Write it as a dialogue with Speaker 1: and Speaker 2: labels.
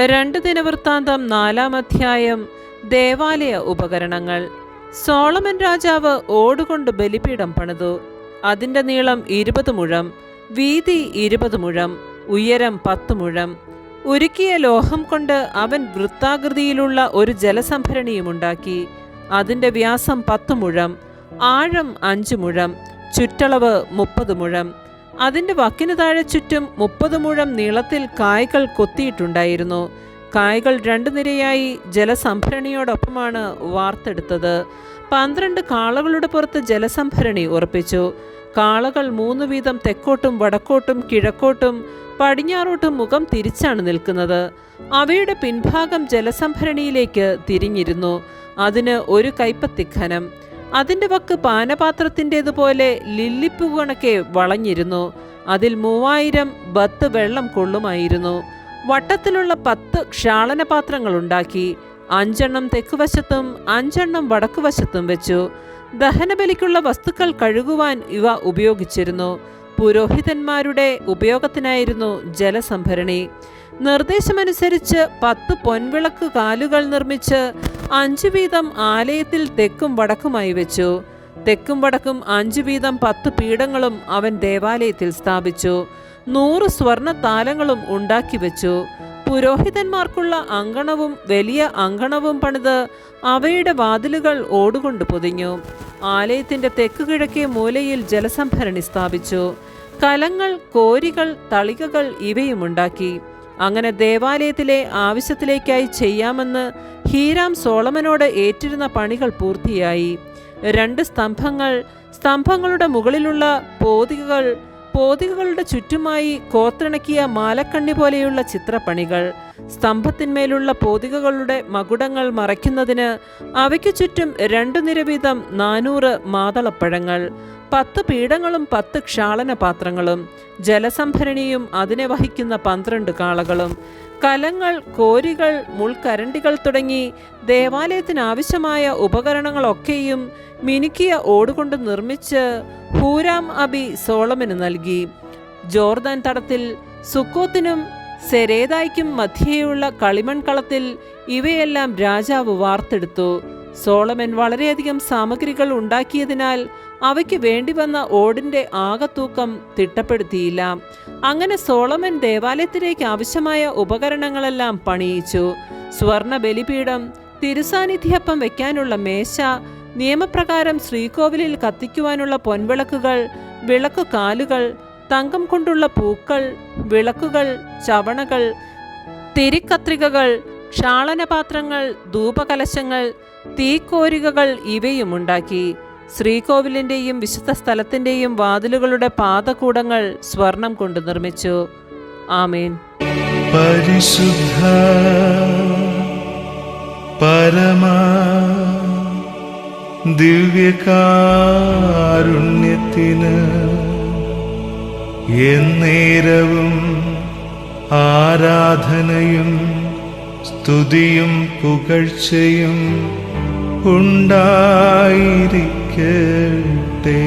Speaker 1: രണ്ട് ദിനവൃത്താന്തം നാലാം അധ്യായം ദേവാലയ ഉപകരണങ്ങൾ. സോളമൻ രാജാവ് ഓടുകൊണ്ട് ബലിപീഠം പണിതു. അതിന്റെ നീളം ഇരുപത് മുഴം വീതി ഇരുപത് മുഴം ഉയരം പത്ത് മുഴം. ഉരുക്കിയ ലോഹം കൊണ്ട് അവൻ വൃത്താകൃതിയിലുള്ള ഒരു ജലസംഭരണിയും ഉണ്ടാക്കി. അതിന്റെ വ്യാസം പത്ത് മുഴം ആഴം അഞ്ച് മുഴം ചുറ്റളവ് മുപ്പത് മുഴം. അതിന്റെ വക്കിന് താഴെ ചുറ്റും മുപ്പത് മുഴം നീളത്തിൽ കായ്കൾ കൊത്തിയിട്ടുണ്ടായിരുന്നു. കായ്കൾ രണ്ടു നിരയായി ജലസംഭരണിയോടൊപ്പമാണ് വാർത്തെടുത്തത്. പന്ത്രണ്ട് കാളകളുടെ പുറത്ത് ജലസംഭരണി ഉറപ്പിച്ചു. കാളകൾ മൂന്ന് വീതം തെക്കോട്ടും വടക്കോട്ടും കിഴക്കോട്ടും പടിഞ്ഞാറോട്ടും മുഖം തിരിച്ചാണ് നിൽക്കുന്നത്. അവയുടെ പിൻഭാഗം ജലസംഭരണിയിലേക്ക് തിരിഞ്ഞിരുന്നു. അതിന് ഒരു കൈപ്പത്തി ഖനം അതിന്റെ വക്ക് പാനപാത്രത്തിന്റെതുപോലെ ലില്ലിപ്പുകണക്കെ വളഞ്ഞിരുന്നു. അതിൽ മൂവായിരം ബത്ത് വെള്ളം കൊള്ളുമായിരുന്നു. വട്ടത്തിലുള്ള പത്ത് ക്ഷാളനപാത്രങ്ങൾ ഉണ്ടാക്കി അഞ്ചെണ്ണം തെക്കുവശത്തും അഞ്ചെണ്ണം വടക്കുവശത്തും വെച്ചു. ദഹനബലിക്കുള്ള വസ്തുക്കൾ കഴുകുവാൻ ഇവ ഉപയോഗിച്ചിരുന്നു. പുരോഹിതന്മാരുടെ ഉപയോഗത്തിനായിരുന്നു ജലസംഭരണി. നിർദ്ദേശമനുസരിച്ച് പത്ത് പൊൻവിളക്ക് കാലുകൾ നിർമ്മിച്ച് അഞ്ചു വീതം ആലയത്തിൽ തെക്കും വടക്കുമായി വെച്ചു. തെക്കും വടക്കും അഞ്ചു വീതം പത്ത് പീഠങ്ങളും അവൻ ദേവാലയത്തിൽ സ്ഥാപിച്ചു. നൂറ് സ്വർണ താലങ്ങളും ഉണ്ടാക്കി വെച്ചു. പുരോഹിതന്മാർക്കുള്ള അങ്കണവും വലിയ അങ്കണവും പണിത് അവയുടെ വാതിലുകൾ ഓടുകൊണ്ട് പൊതിഞ്ഞു. ആലയത്തിന്റെ തെക്ക് കിഴക്കേ മൂലയിൽ ജലസംഭരണി സ്ഥാപിച്ചു. കലങ്ങൾ കോരികൾ തളികകൾ ഇവയുമുണ്ടാക്കി. അങ്ങനെ ദേവാലയത്തിലെ ആവശ്യത്തിലേക്കായി ചെയ്യാമെന്ന് ഹീരാം സോളമനോട് ഏറ്റിരുന്ന പണികൾ പൂർത്തിയായി. രണ്ട് സ്തംഭങ്ങൾ സ്തംഭങ്ങളുടെ മുകളിലുള്ള പോതികകൾ പോതികകളുടെ ചുറ്റുമായി കോത്തിണക്കിയ മാലക്കണ്ണി പോലെയുള്ള ചിത്രപ്പണികൾ സ്തംഭത്തിന്മേലുള്ള പോതികകളുടെ മകുടങ്ങൾ മറയ്ക്കുന്നതിന് അവയ്ക്ക് ചുറ്റും രണ്ടു നിര വീതം നാനൂറ് മാതളപ്പഴങ്ങൾ പത്ത് പീഠങ്ങളും പത്ത് ക്ഷാളന പാത്രങ്ങളും ജലസംഭരണിയും അതിനെ വഹിക്കുന്ന പന്ത്രണ്ട് കാളകളും കലങ്ങൾ കോരികൾ മുൾക്കരണ്ടികൾ തുടങ്ങി ദേവാലയത്തിനാവശ്യമായ ഉപകരണങ്ങളൊക്കെയും മിനുക്കിയ ഓടുകൊണ്ട് നിർമ്മിച്ച് ഹൂരാം അബി സോളമന് നൽകി. ജോർദാൻ തടത്തിൽ സുക്കോത്തിനും സെരേതായ്ക്കും മധ്യേയുള്ള കളിമൺകളത്തിൽ ഇവയെല്ലാം രാജാവ് വാർത്തെടുത്തു. സോളമൻ വളരെയധികം സാമഗ്രികൾ ഉണ്ടാക്കിയതിനാൽ അവയ്ക്ക് വേണ്ടി വന്ന ഓടിന്റെ ആകത്തൂക്കം തിട്ടപ്പെടുത്തിയില്ല. അങ്ങനെ സോളമൻ ദേവാലയത്തിലേക്ക് ആവശ്യമായ ഉപകരണങ്ങളെല്ലാം പണിയിച്ചു. സ്വർണ ബലിപീഠം തിരുസാന്നിധ്യപ്പം വയ്ക്കാനുള്ള മേശ നിയമപ്രകാരം ശ്രീകോവിലിൽ കത്തിക്കുവാനുള്ള പൊൻവിളക്കുകൾ വിളക്ക് കാലുകൾ തങ്കം കൊണ്ടുള്ള പൂക്കൾ വിളക്കുകൾ ചവണകൾ തിരിക്കത്രികകൾ ക്ഷാളനപാത്രങ്ങൾ ധൂപകലശങ്ങൾ തീക്കോരികകൾ ഇവയുമുണ്ടാക്കി ശ്രീകോവിലിന്റെയും വിശുദ്ധ സ്ഥലത്തിന്റെയും വാതിലുകളുടെ പാദകൂടങ്ങൾ സ്വർണം കൊണ്ട് നിർമ്മിച്ചു. ആമേൻ.
Speaker 2: പരിശുദ്ധ പരമാ ദിവ്യകാരുണ്യത്തിന് എന്നേരവും ആരാധനയും സ്തുതിയും പുകഴ്ചയും கேட்டே